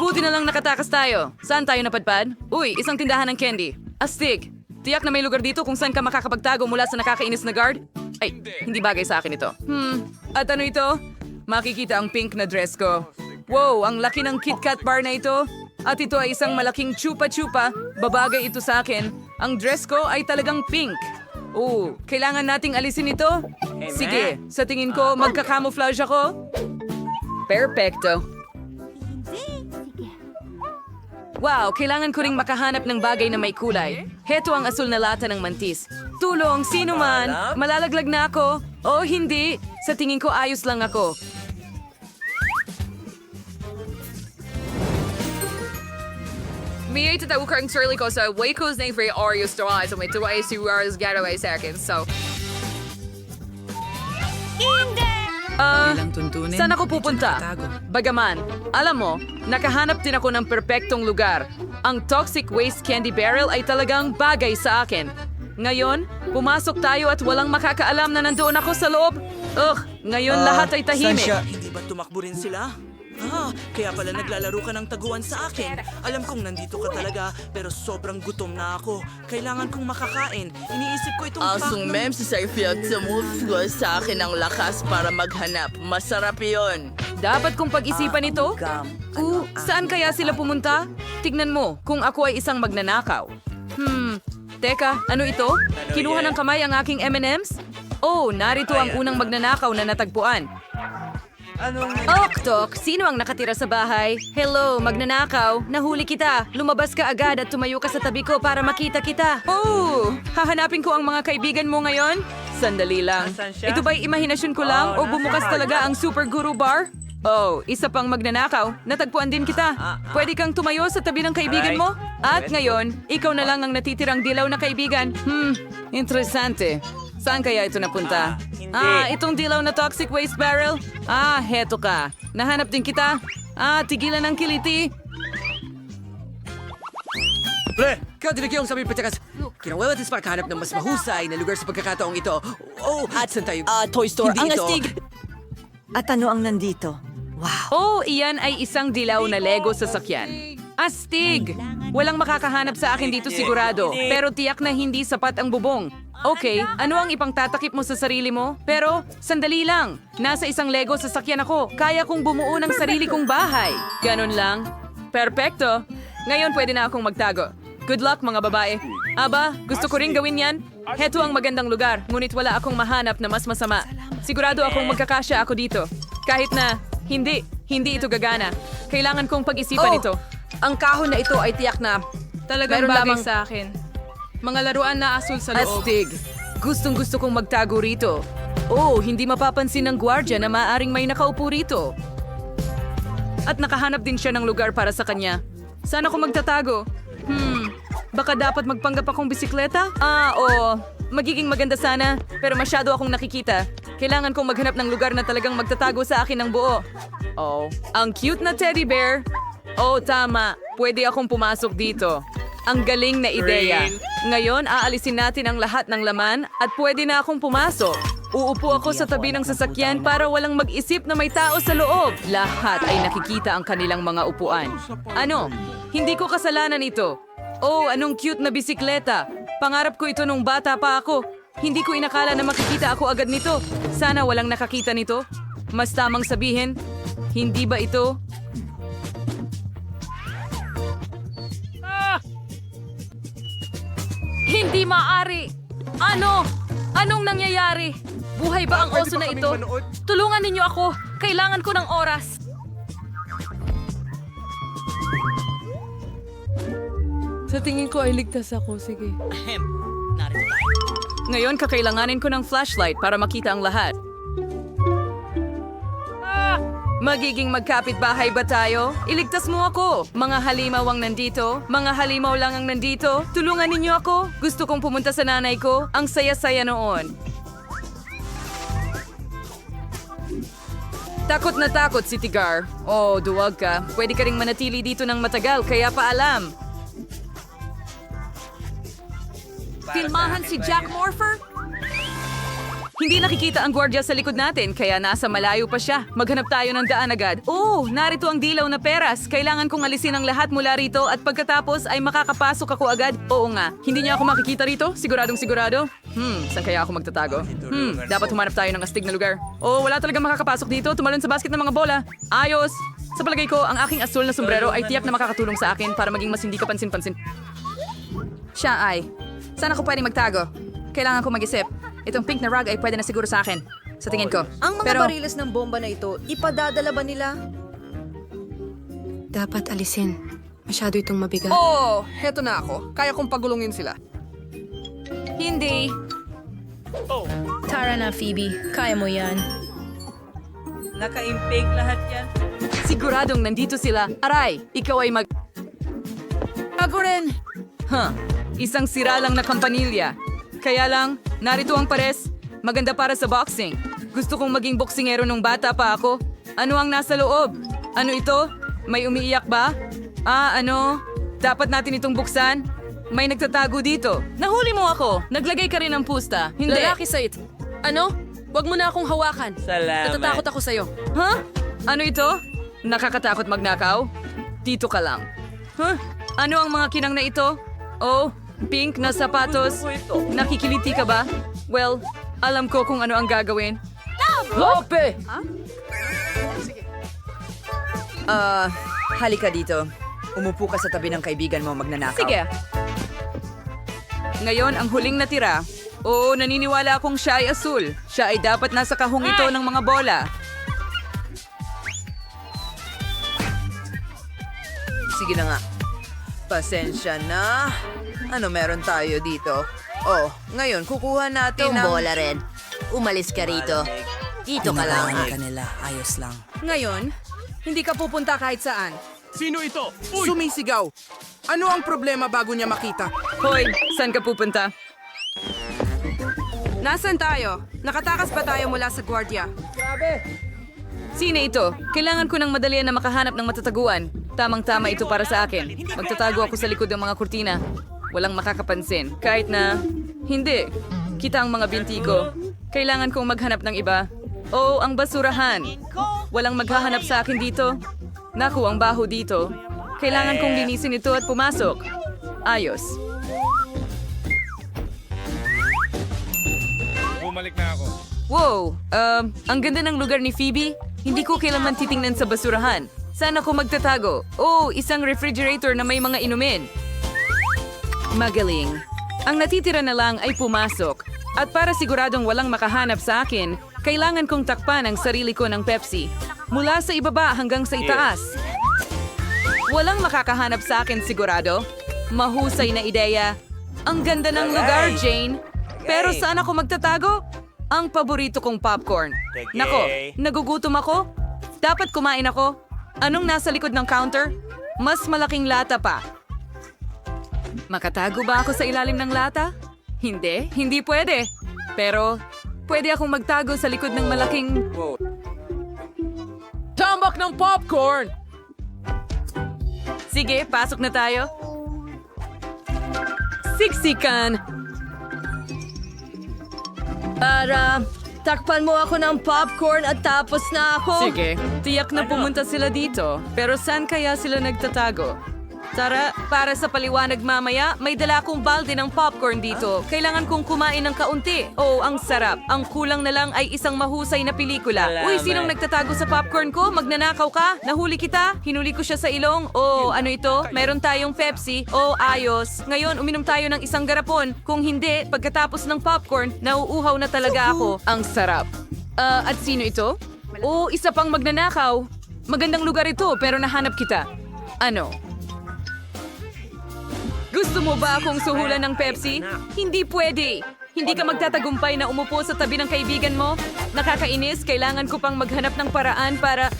Buti na lang nakatakas tayo. Saan tayo napadpad? Uy, isang tindahan ng candy. Astig. Tiyak na may lugar dito kung saan ka makakapagtago mula sa nakakainis na guard? Ay, hindi bagay sa akin ito. Hmm, at ano ito? Makikita ang pink na dress ko. Wow, ang laki ng KitKat bar na ito. At ito ay isang malaking chupa-chupa. Babagay ito sa akin. Ang dress ko ay talagang pink. Oo, kailangan nating alisin ito? Sige, sa tingin ko, magka-camouflage ako. Perfecto. Wow, kailangan ko ring makahanap ng bagay na may kulay. Heto ang asul na lata ng mantis. Tulong, sino man? Malalaglag na ako? O hindi? Sa tingin ko ayos lang ako. Mi ay tatawa ka ang sarili ko sa Waco's name for Oreos to So may tuwa ay si Rars getaway akin. So, Ah, Ilang tuntunin, saan ako medyo pupunta? nakatago. Bagaman, alam mo, nakahanap din ako ng perpektong lugar. Ang toxic waste candy barrel ay talagang bagay sa akin. Ngayon, pumasok tayo at walang makakaalam na nandoon ako sa loob. Ugh, ngayon lahat ay tahimik. Hindi ba tumakbo rin sila? Ah, kaya pala naglalaro ka ng taguan sa akin. Alam kong nandito ka talaga, pero sobrang gutom na ako. Kailangan kong makakain. Iniisip ko itong Asong pack ng- mem si Seyfield sumufgo sa akin ng lakas para maghanap. Masarap yon. Dapat kong pag-isipan ito? Uh, saan kaya sila pumunta? Tignan mo, kung ako ay isang magnanakaw. Hmm, teka, ano ito? Kinuha ng kamay ang aking M&M's? Oh, narito ang unang magnanakaw na natagpuan. Ok, Tok, sino ang nakatira sa bahay? Hello, magnanakaw. Nahuli kita. Lumabas ka agad at tumayo ka sa tabi ko para makita kita. Oh, hahanapin ko ang mga kaibigan mo ngayon? Sandali lang. Ito ba'y imahinasyon ko lang o bumukas talaga ang Super Guru Bar? Oh, isa pang magnanakaw. Natagpuan din kita. Pwede kang tumayo sa tabi ng kaibigan mo? At ngayon, ikaw na lang ang natitirang dilaw na kaibigan. Hmm, interesante. Saan kaya ito napunta? Ah, itong dilaw na toxic waste barrel? Ah, heto ka. Nahanap din kita. Ah, tigilan ng kiliti. Pre! Kautilagyan sa aming pagkakas. Kinawalatis para kahanap ng mas mahusay na lugar sa pagkakataong ito. Oh, at saan tayo? Ah, Toy Store. Hindi Ang ito. astig! At ano ang nandito? Oh, iyan ay isang dilaw na Lego sasakyan. Astig! Walang makakahanap sa akin dito sigurado, pero tiyak na hindi sapat ang bubong. Okay, ano ang ipangtatakip mo sa sarili mo? Pero, sandali lang. Nasa isang Lego sasakyan ako. Kaya kong bumuo ng sarili kong bahay. Ganon lang. Perpekto. Ngayon pwede na akong magtago. Good luck mga babae. Aba, gusto ko rin gawin yan. Heto ang magandang lugar, ngunit wala akong mahanap na mas masama. Sigurado akong magkakasya ako dito. Kahit na, hindi, hindi ito gagana. Kailangan kong pag-isipan ito. Ang kahon na ito ay tiyak na talagang Meron bagay lamang- sa akin. Mga laruan na asul sa loob. Astig. Gustong gusto kong magtago rito. Oh, hindi mapapansin ng gwardya na maaring may nakaupo rito. At nakahanap din siya ng lugar para sa kanya. Saan ako magtatago? Hmm, baka dapat magpanggap akong bisikleta? Ah, oo. Magiging maganda sana, pero masyado akong nakikita. Kailangan kong maghanap ng lugar na talagang magtatago sa akin ng buo. Oh, ang cute na teddy bear. Oh, tama. Pwede akong pumasok dito. Ang galing na ideya. Ngayon, aalisin natin ang lahat ng laman at pwede na akong pumasok. Uupo ako sa tabi ng sasakyan para walang mag-isip na may tao sa loob. Lahat ay nakikita ang kanilang mga upuan. Ano? Hindi ko kasalanan ito. Oh, anong cute na bisikleta. Pangarap ko ito nung bata pa ako. Hindi ko inakala na makikita ako agad nito. Sana walang nakakita nito. Mas tamang sabihin, hindi ba ito Hindi maaari! Ano? Anong nangyayari? Buhay ba ang oso na ito? Tulungan ninyo ako! Kailangan ko ng oras! Sa tingin ko ay ligtas ako. Sige. Ngayon, kakailanganin ko ng flashlight para makita ang lahat. Magiging magkapit-bahay ba tayo? Iligtas mo ako! Mga halimaw ang nandito, mga halimaw lang ang nandito. Tulungan ninyo ako! Gusto kong pumunta sa nanay ko. Ang saya-saya noon. Takot na takot si Tigar. Oh, duwag ka. Pwede ka ring manatili dito ng matagal, kaya paalam. Filmahan si Jack Morpher? Hindi nakikita ang gwardiya sa likod natin, kaya nasa malayo pa siya. Maghanap tayo ng daan agad. Oh, narito ang dilaw na peras. Kailangan kong alisin ang lahat mula rito at pagkatapos ay makakapasok ako agad. Oo nga, hindi niya ako makikita rito? Siguradong sigurado? Hmm, saan kaya ako magtatago? Hmm, dapat humanap tayo ng astig na lugar. Oh, wala talagang makakapasok dito. Tumalon sa basket ng mga bola. Ayos! Sa palagay ko, ang aking asul na sombrero ay tiyak na makakatulong sa akin para maging mas hindi ka pansin-pansin. Siya ay. Saan ako pwede magtago? Kailangan ko mag-isip. Itong pink na rug ay pwede na siguro sa akin. Sa tingin ko. Ang mga Pero, bariles ng bomba na ito, ipadadala ba nila? Dapat alisin. Masyado itong mabigat. Oh, heto na ako. Kaya kong pagulungin sila. Hindi. Tara na, Phoebe. Kaya mo yan. Nakaimpig lahat yan. Siguradong nandito sila. Aray, ikaw ay mag... Ako rin! Huh, isang sira lang na kampanilya. Kaya lang, narito ang pares. Maganda para sa boxing. Gusto kong maging boksingero nung bata pa ako. Ano ang nasa loob? Ano ito? May umiiyak ba? Ah, ano? Dapat natin itong buksan? May nagtatago dito. Nahuli mo ako. Naglagay ka rin ng pusta. Hindi. Lalaki sa it. Ano? Huwag mo na akong hawakan. Salamat. Natatakot ako sa'yo. Huh? Ano ito? Nakakatakot magnakaw? Dito ka lang. Huh? Ano ang mga kinang na ito? Oh, pink na sapatos. Nakikiliti ka ba? Well, alam ko kung ano ang gagawin. Lope! Ah, halika dito. Umupo ka sa tabi ng kaibigan mo magnanakaw. Sige. Ngayon, ang huling natira. Oo, naniniwala akong siya ay asul. Siya ay dapat nasa kahong ito ng mga bola. Sige na nga. Pasensya na. Ano meron tayo dito? Oh, ngayon kukuha natin ng... bola rin. Umalis ka rito. Dito ka lang. kanila. Ayos lang. Ngayon, hindi ka pupunta kahit saan. Sumisigaw. Ano ang problema bago niya makita? Hoy, saan ka pupunta? Nasaan tayo? Nakatakas ba tayo mula sa gwardiya? Sino ito? Kailangan ko ng madalian na makahanap ng matataguan. Tamang-tama ito para sa akin. Magtatago ako sa likod ng mga kurtina. Walang makakapansin. Kahit na... Hindi. Kita ang mga binti ko. Kailangan kong maghanap ng iba. Oh, ang basurahan. Walang maghahanap sa akin dito. Naku, ang baho dito. Kailangan kong linisin ito at pumasok. Ayos. Wow, um, ang ganda ng lugar ni Phoebe. Hindi ko kailanman titingnan sa basurahan. Saan ako magtatago? Oh, isang refrigerator na may mga inumin. Magaling. Ang natitira na lang ay pumasok. At para siguradong walang makahanap sa akin, kailangan kong takpan ang sarili ko ng Pepsi. Mula sa ibaba hanggang sa itaas. Walang makakahanap sa akin sigurado. Mahusay na ideya. Ang ganda ng lugar, Jane. Pero saan ako magtatago? Ang paborito kong popcorn. Nako, nagugutom ako? Dapat kumain ako? Anong nasa likod ng counter? Mas malaking lata pa. Makatago ba ako sa ilalim ng lata? Hindi, hindi pwede. Pero, pwede akong magtago sa likod ng malaking... Tambak ng popcorn! Sige, pasok na tayo. Siksikan! Para, takpan mo ako ng popcorn at tapos na ako. Sige, tiyak na pumunta sila dito. Pero saan kaya sila nagtatago? Tara, para sa paliwanag mamaya, may dala akong balde ng popcorn dito. Kailangan kong kumain ng kaunti. Oh, ang sarap. Ang kulang na lang ay isang mahusay na pelikula. Uy, sinong nagtatago sa popcorn ko? Magnanakaw ka? Nahuli kita? Hinuli ko siya sa ilong? Oh, ano ito? Meron tayong Pepsi? Oh, ayos. Ngayon, uminom tayo ng isang garapon. Kung hindi, pagkatapos ng popcorn, nauuhaw na talaga ako. Ang sarap. Ah, at sino ito? Oh, isa pang magnanakaw. Magandang lugar ito, pero nahanap kita. Ano? Gusto mo ba akong suhulan ng Pepsi? Hindi pwede. Hindi ka magtatagumpay na umupo sa tabi ng kaibigan mo? Nakakainis, kailangan ko pang maghanap ng paraan para...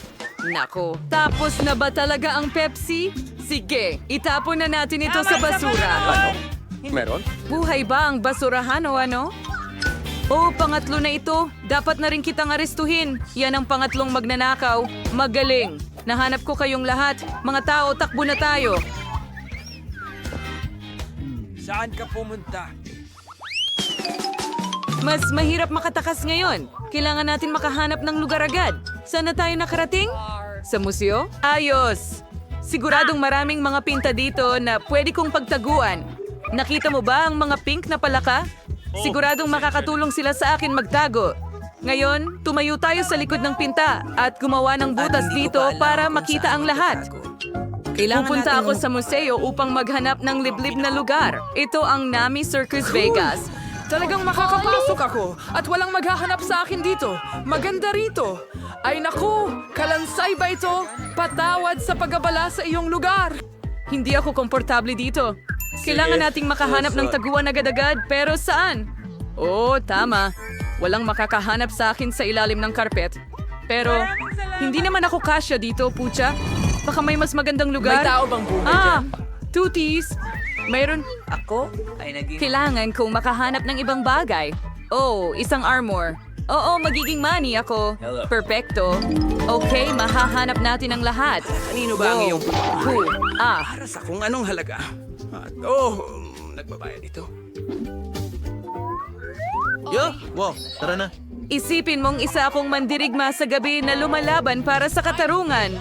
Nako, tapos na ba talaga ang Pepsi? Sige, itapon na natin ito sa basura. Meron? Buhay ba ang basurahan o ano? Oh, pangatlo na ito. Dapat na rin kitang arestuhin. Yan ang pangatlong magnanakaw. Magaling. Nahanap ko kayong lahat. Mga tao, takbo na tayo. Saan ka pumunta? Mas mahirap makatakas ngayon. Kailangan natin makahanap ng lugar agad. Saan na tayo nakarating? Sa museo? Ayos! Siguradong maraming mga pinta dito na pwede kong pagtaguan. Nakita mo ba ang mga pink na palaka? Siguradong makakatulong sila sa akin magtago. Ngayon, tumayo tayo sa likod ng pinta at gumawa ng butas dito para makita ang lahat. Kailangan Pupunta natin ako sa museo upang maghanap ng liblib na lugar. Ito ang Nami Circus Vegas. Talagang makakapasok ako at walang maghahanap sa akin dito. Maganda rito. Ay naku, kalansay ba ito? Patawad sa pagabala sa iyong lugar. Hindi ako komportable dito. Kailangan nating makahanap ng taguan agad-agad, pero saan? Oo, tama. Walang makakahanap sa akin sa ilalim ng karpet. Pero, hindi naman ako kasya dito, pucha. Baka may mas magandang lugar. May tao bang buhay Ah, tutis. Mayroon. Ako ay naging... Kailangan kong makahanap ng ibang bagay. Oh, isang armor. Oo, magiging money ako. Perfecto. Okay, mahahanap natin ang lahat. Kanino ba ang iyong Who? Ah, Para sa kung anong halaga. At oh, nagbabayad ito. Yo, wow, tara na. Isipin mong isa akong mandirigma sa gabi na lumalaban para sa katarungan.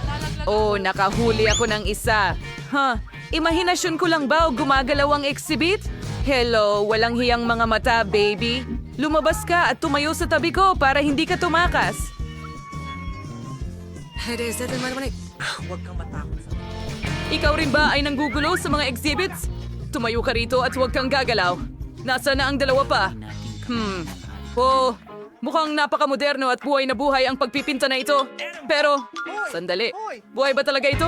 Oh, nakahuli ako ng isa. Huh, imahinasyon ko lang ba o gumagalaw ang exhibit? Hello, walang hiyang mga mata, baby. Lumabas ka at tumayo sa tabi ko para hindi ka tumakas. Huwag kang matakot sa... Ikaw rin ba ay nanggugulo sa mga exhibits? Tumayo ka rito at huwag kang gagalaw. Nasa na ang dalawa pa? Hmm. Oh, mukhang napakamoderno at buhay na buhay ang pagpipinta na ito. Pero, sandali. Buhay ba talaga ito?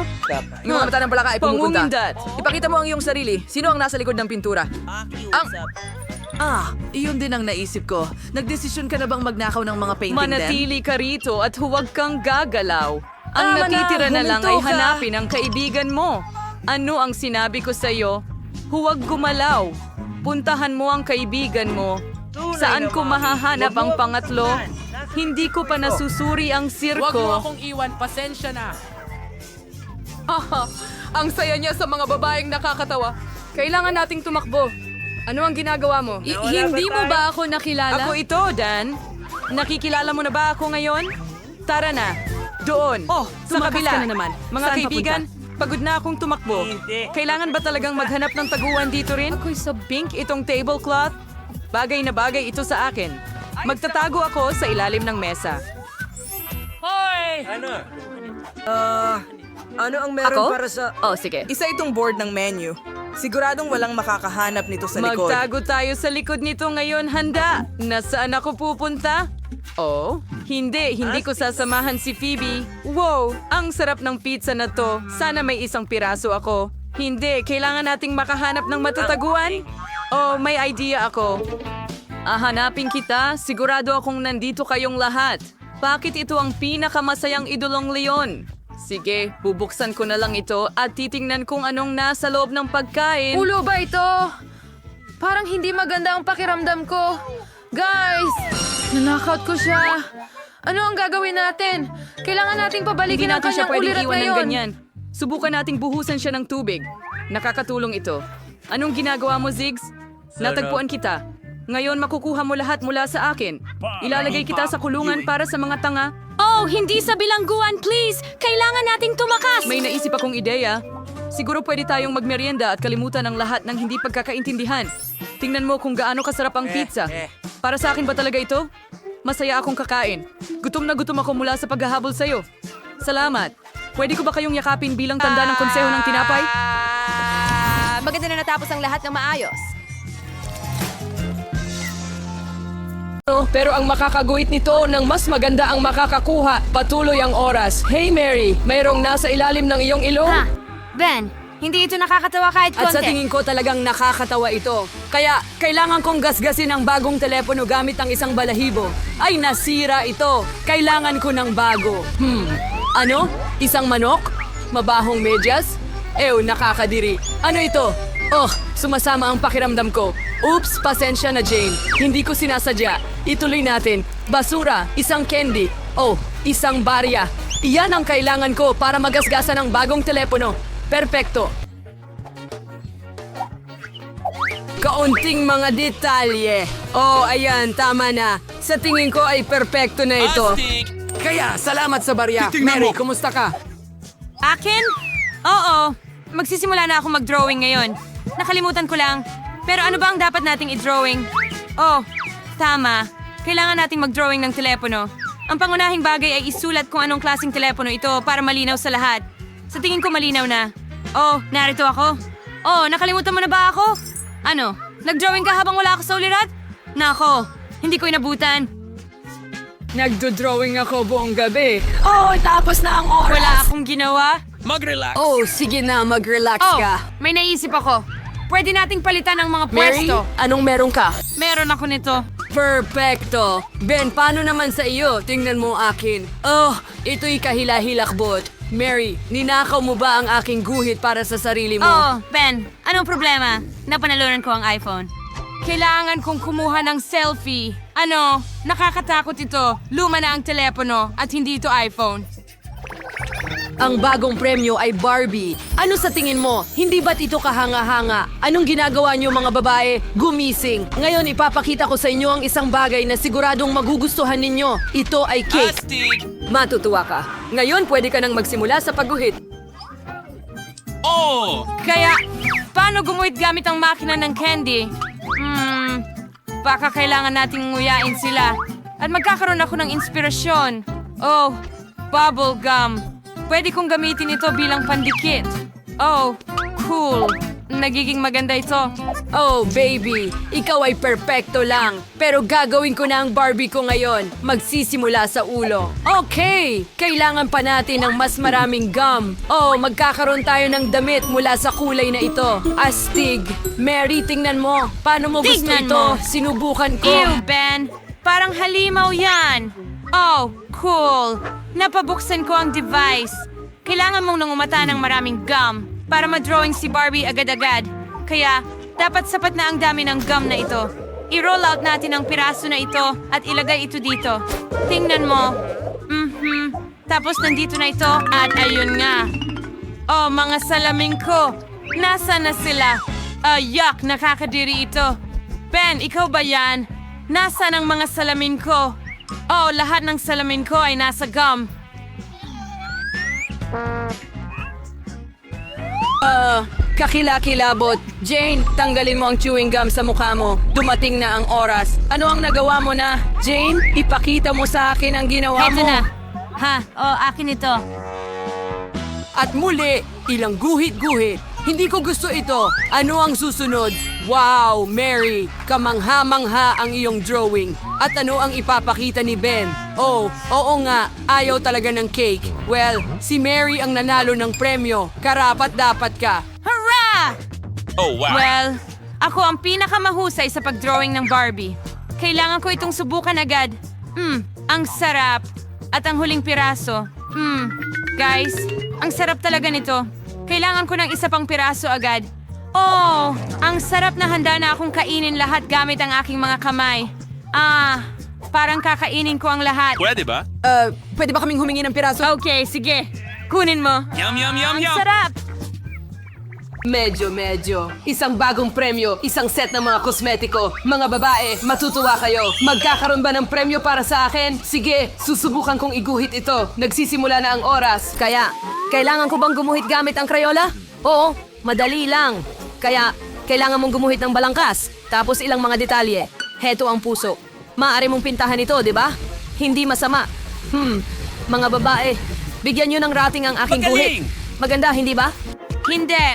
Yung mga mata ng palaka ay pumupunta. Pangungindat. Ipakita mo ang iyong sarili. Sino ang nasa likod ng pintura? Pakiusap. Ah, iyon din ang naisip ko. Nagdesisyon ka na bang magnakaw ng mga painting din? Manatili ka rito at huwag kang gagalaw. Ang na, natitira na, lang ay hanapin ang kaibigan mo. Ano ang sinabi ko sa'yo? Huwag gumalaw. Puntahan mo ang kaibigan mo. Saan ko mahahanap ang pangatlo? Hindi ko pa nasusuri ang Huwag mo sirko. akong iwan, pasensya na. Ang saya niya sa mga babaeng nakakatawa. Kailangan nating tumakbo. Ano ang ginagawa mo? I- hindi mo ba ako nakilala? Ako ito, Dan. Nakikilala mo na ba ako ngayon? Tara na. Doon. Oh, sa tumakas kabila. ka na naman. Mga Saan kaibigan, pagod na akong tumakbo. Kailangan ba talagang maghanap ng taguan dito rin? Ako'y sa pink itong tablecloth. Bagay na bagay ito sa akin. Magtatago ako sa ilalim ng mesa. Ano ang meron Ako? para sa... Oh, sige. Isa itong board ng menu. Siguradong walang makakahanap nito sa likod. Magtago tayo sa likod nito ngayon, handa. Nasaan ako pupunta? Oh, hindi. Hindi ko sasamahan si Phoebe. Wow, ang sarap ng pizza na to. Sana may isang piraso ako. Hindi, kailangan nating makahanap ng matataguan. Oh, may idea ako. Ahanapin kita, sigurado akong nandito kayong lahat. Bakit ito ang pinakamasayang idolong leon? Sige, bubuksan ko na lang ito at titingnan kung anong nasa loob ng pagkain. Ulo ba ito? Parang hindi maganda ang pakiramdam ko. Guys! Nanakaut ko siya. Ano ang gagawin natin? Kailangan nating Hindi pabalikin ang natin siya kanyang ulirat iwan ng ngayon. ganyan. Subukan nating buhusan siya ng tubig. Nakakatulong ito. Anong ginagawa mo, Ziggs? Natagpuan kita. Ngayon makukuha mo lahat mula sa akin. Ilalagay kita sa kulungan para sa mga tanga. Oh, hindi sa bilangguan, please! Kailangan nating tumakas! May naisip akong ideya. Siguro pwede tayong magmerienda at kalimutan ang lahat ng hindi pagkakaintindihan. Tingnan mo kung gaano kasarap ang pizza. Para sa akin ba talaga ito? Masaya akong kakain. Gutom na gutom ako mula sa paghahabol sa'yo. Salamat. Pwede ko ba kayong yakapin bilang tanda ng konseho ng tinapay? Ah, maganda na natapos ang lahat ng maayos. Pero ang makakaguit nito ng mas maganda ang makakakuha. Patuloy ang oras. Hey Mary, mayroong nasa ilalim ng iyong ilong? Ben, hindi ito nakakatawa kahit At sa tingin ko talagang nakakatawa ito. Kaya kailangan kong gasgasin ang bagong telepono gamit ang isang balahibo. Ay nasira ito. Kailangan ko ng bago. Hmm. Ano? Isang manok? Mabahong medyas? Ew, nakakadiri. Ano ito? Oh, sumasama ang pakiramdam ko. Oops, pasensya na Jane. Hindi ko sinasadya. Ituloy natin. Basura, isang candy. Oh, isang barya. Iyan ang kailangan ko para magasgasan ang bagong telepono. Perpekto. kaunting mga detalye. Oh, ayan, tama na. Sa tingin ko ay perpekto na ito. Kaya, salamat sa barya. Mary, kumusta ka? Akin? Oo. Magsisimula na ako mag-drawing ngayon. Nakalimutan ko lang. Pero ano ba ang dapat nating i-drawing? Oh, tama. Kailangan nating mag-drawing ng telepono. Ang pangunahing bagay ay isulat kung anong klaseng telepono ito para malinaw sa lahat. Sa tingin ko malinaw na. Oh, narito ako. Oh, nakalimutan mo na ba ako? Ano? Nag-drawing ka habang wala ako sa ulirat? Nako, hindi ko inabutan. Nagdo-drawing ako buong gabi. Oh, tapos na ang oras. Wala akong ginawa. Mag-relax. Oh, sige na, mag-relax Oh, ka. may naisip ako. Pwede nating palitan ang mga Mary, pwesto. anong meron ka? Meron ako nito. Perfecto. Ben, paano naman sa iyo? Tingnan mo ang akin. Oh, ito'y kahila-hilakbot. Mary, ninakaw mo ba ang aking guhit para sa sarili mo? Oh, Ben, anong problema? Napanalunan ko ang iPhone. Kailangan kong kumuha ng selfie. Ano? Nakakatakot ito. Luma na ang telepono at hindi ito iPhone. Ang bagong premyo ay Barbie. Ano sa tingin mo? Hindi ba't ito kahanga-hanga? Anong ginagawa niyo mga babae? Gumising. Ngayon ipapakita ko sa inyo ang isang bagay na siguradong magugustuhan ninyo. Ito ay cake. Matutuwa ka. Ngayon pwede ka nang magsimula sa pagguhit. Oh! Kaya, paano gumuhit gamit ang makina ng candy? Hmm, baka kailangan nating nguyain sila. At magkakaroon ako ng inspirasyon. Oh, bubble gum. Pwede kong gamitin ito bilang pandikit. Oh, cool. Nagiging maganda ito. Oh, baby, ikaw ay perpekto lang. Pero gagawin ko na ang Barbie ko ngayon. Magsisimula sa ulo. Okay, kailangan pa natin ng mas maraming gum. Oh, magkakaroon tayo ng damit mula sa kulay na ito. Astig. Mary, tingnan mo. Paano mo gusto Tingnan ito? mo. Sinubukan ko. Ew, Ben! Parang halimaw yan! Oh, cool! Napabuksan ko ang device. Kailangan mong nangumata ng maraming gum para ma-drawing si Barbie agad-agad. Kaya, dapat sapat na ang dami ng gum na ito. I-roll out natin ang piraso na ito at ilagay ito dito. Tingnan mo. Mhm. Tapos nandito na ito at ayun nga. Oh, mga salamin ko! Nasaan na sila? Ah, yuck! Nakakadiri ito. Ben, ikaw ba yan? Nasaan ang mga salamin ko? Oh, lahat ng salamin ko ay nasa gum. Ah, kakilakilabot. Jane, tanggalin mo ang chewing gum sa mukha mo. Dumating na ang oras. Ano ang nagawa mo na? Jane, ipakita mo sa akin ang ginawa Ito mo. na. Ha? Oh, akin ito. At muli, ilang guhit-guhit. Hindi ko gusto ito. Ano ang susunod? Wow, Mary! Kamangha-mangha ang iyong drawing. At ano ang ipapakita ni Ben? Oh, oo nga, ayaw talaga ng cake. Well, si Mary ang nanalo ng premyo. Karapat dapat ka. Hurrah! Oh, wow. Well, ako ang pinakamahusay sa pagdrawing ng Barbie. Kailangan ko itong subukan agad. Hmm, ang sarap. At ang huling piraso. Hmm, guys, ang sarap talaga nito. Kailangan ko ng isa pang piraso agad. Oh, ang sarap na handa na akong kainin lahat gamit ang aking mga kamay. Ah, parang kakainin ko ang lahat. Pwede ba? Uh, pwede ba kaming humingi ng piraso? Okay, sige. Kunin mo. Yum, yum, yum, Ang yum! sarap! Medyo, medyo. Isang bagong premyo, isang set ng mga kosmetiko. Mga babae, matutuwa kayo. Magkakaroon ba ng premyo para sa akin? Sige, susubukan kong iguhit ito. Nagsisimula na ang oras. Kaya, kailangan ko bang gumuhit gamit ang Crayola? Oo, madali lang. Kaya, kailangan mong gumuhit ng balangkas. Tapos ilang mga detalye. Heto ang puso. Maaari mong pintahan ito, di ba? Hindi masama. Hmm, mga babae, bigyan nyo ng rating ang aking Magaling! guhit. Maganda, hindi ba? Hindi.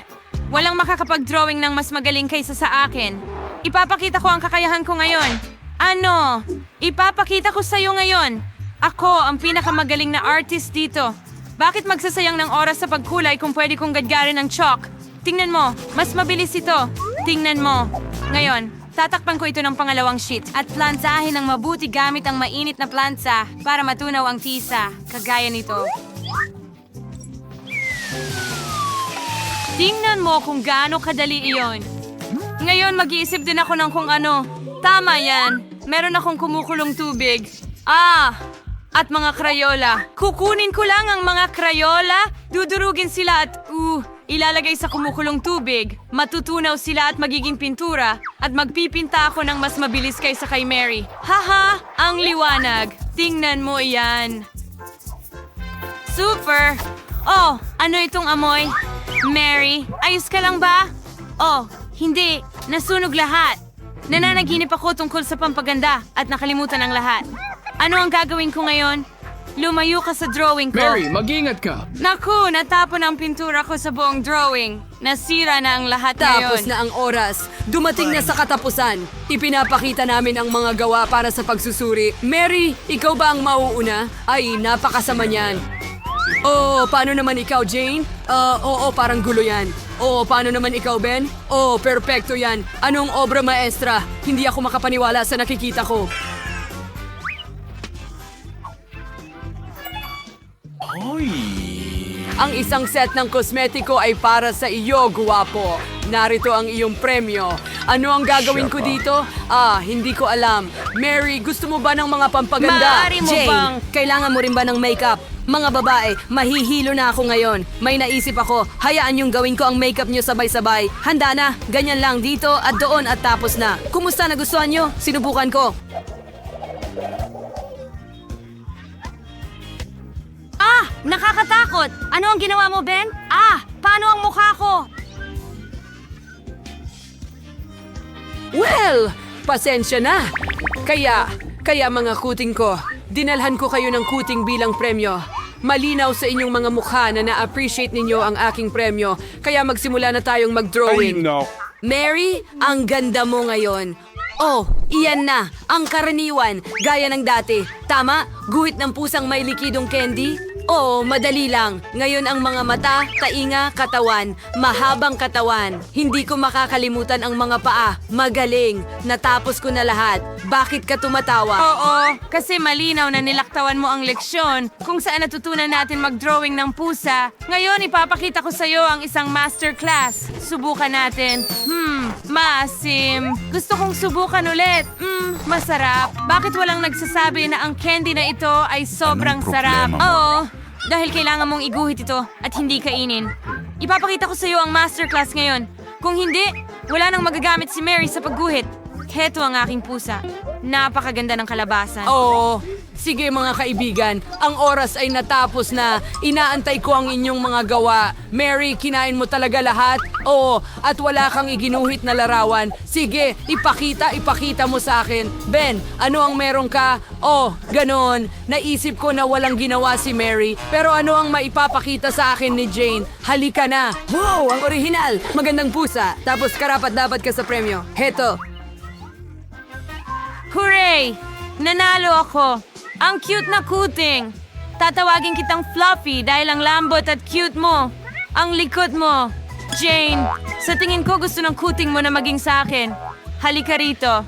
Walang makakapag-drawing ng mas magaling kaysa sa akin. Ipapakita ko ang kakayahan ko ngayon. Ano? Ipapakita ko sa'yo ngayon. Ako ang pinakamagaling na artist dito. Bakit magsasayang ng oras sa pagkulay kung pwede kong gadgarin ng chalk? Tingnan mo, mas mabilis ito. Tingnan mo. Ngayon, tatakpan ko ito ng pangalawang sheet at plansahin ng mabuti gamit ang mainit na plansa para matunaw ang tisa, kagaya nito. Tingnan mo kung gaano kadali iyon. Ngayon mag-iisip din ako ng kung ano. Tama yan. Meron akong kumukulong tubig. Ah! At mga krayola. Kukunin ko lang ang mga krayola, dudurugin sila at uh, ilalagay sa kumukulong tubig, matutunaw sila at magiging pintura, at magpipinta ako ng mas mabilis kaysa kay Mary. Haha, ang liwanag. Tingnan mo yan. Super! Oh, ano itong amoy? Mary, ayos ka lang ba? Oh, hindi. Nasunog lahat. Nananaginip ako tungkol sa pampaganda at nakalimutan ang lahat. Ano ang gagawin ko ngayon? Lumayo ka sa drawing ko. Mary, mag-ingat ka. Naku, natapon ang pintura ko sa buong drawing. Nasira na ang lahat ngayon. Tapos na ang oras. Dumating na sa katapusan. Ipinapakita namin ang mga gawa para sa pagsusuri. Mary, ikaw ba ang mauuna? Ay, napakasama niyan. Oh, paano naman ikaw, Jane? Ah, oo, parang gulo yan. Oo, paano naman ikaw, Ben? Oo, perpekto yan. Anong obra maestra? Hindi ako makapaniwala sa nakikita ko. Ang isang set ng kosmetiko ay para sa iyo, guwapo. Narito ang iyong premyo. Ano ang gagawin ko dito? Ah, hindi ko alam. Mary, gusto mo ba ng mga pampaganda? Maaari mo Jane, bang- kailangan mo rin ba ng makeup? Mga babae, mahihilo na ako ngayon. May naisip ako, hayaan yung gawin ko ang makeup nyo sabay-sabay. Handa na, ganyan lang dito at doon at tapos na. Kumusta nagustuhan nyo? Sinubukan ko. Nakakatakot! Ano ang ginawa mo, Ben? Ah! Paano ang mukha ko? Well, pasensya na. Kaya, kaya mga kuting ko, dinalhan ko kayo ng kuting bilang premyo. Malinaw sa inyong mga mukha na na-appreciate ninyo ang aking premyo, kaya magsimula na tayong mag-drawing. Mary, ang ganda mo ngayon. Oh, iyan na, ang karaniwan, gaya ng dati. Tama, guhit ng pusang may likidong candy? Oo, madali lang. Ngayon ang mga mata, tainga, katawan, mahabang katawan. Hindi ko makakalimutan ang mga paa. Magaling. Natapos ko na lahat. Bakit ka tumatawa? Oo, kasi malinaw na nilaktawan mo ang leksyon kung saan natutunan natin mag-drawing ng pusa. Ngayon, ipapakita ko sa'yo ang isang masterclass. Subukan natin. Hmm, maasim. Gusto kong subukan ulit. Hmm, masarap. Bakit walang nagsasabi na ang candy na ito ay sobrang sarap? Oo, dahil kailangan mong iguhit ito at hindi kainin. Ipapakita ko sa'yo ang masterclass ngayon. Kung hindi, wala nang magagamit si Mary sa pagguhit. Heto ang aking pusa. Napakaganda ng kalabasan. Oo. Sige mga kaibigan, ang oras ay natapos na. Inaantay ko ang inyong mga gawa. Mary, kinain mo talaga lahat? Oo, at wala kang iginuhit na larawan. Sige, ipakita, ipakita mo sa akin. Ben, ano ang meron ka? Oh, ganon. Naisip ko na walang ginawa si Mary, pero ano ang maipapakita sa akin ni Jane? Halika na. Wow, ang orihinal. Magandang pusa. Tapos karapat dapat ka sa premyo. Heto, Hooray! Nanalo ako! Ang cute na kuting! Tatawagin kitang Fluffy dahil ang lambot at cute mo. Ang likot mo. Jane, sa tingin ko gusto ng kuting mo na maging sa akin. Halika rito.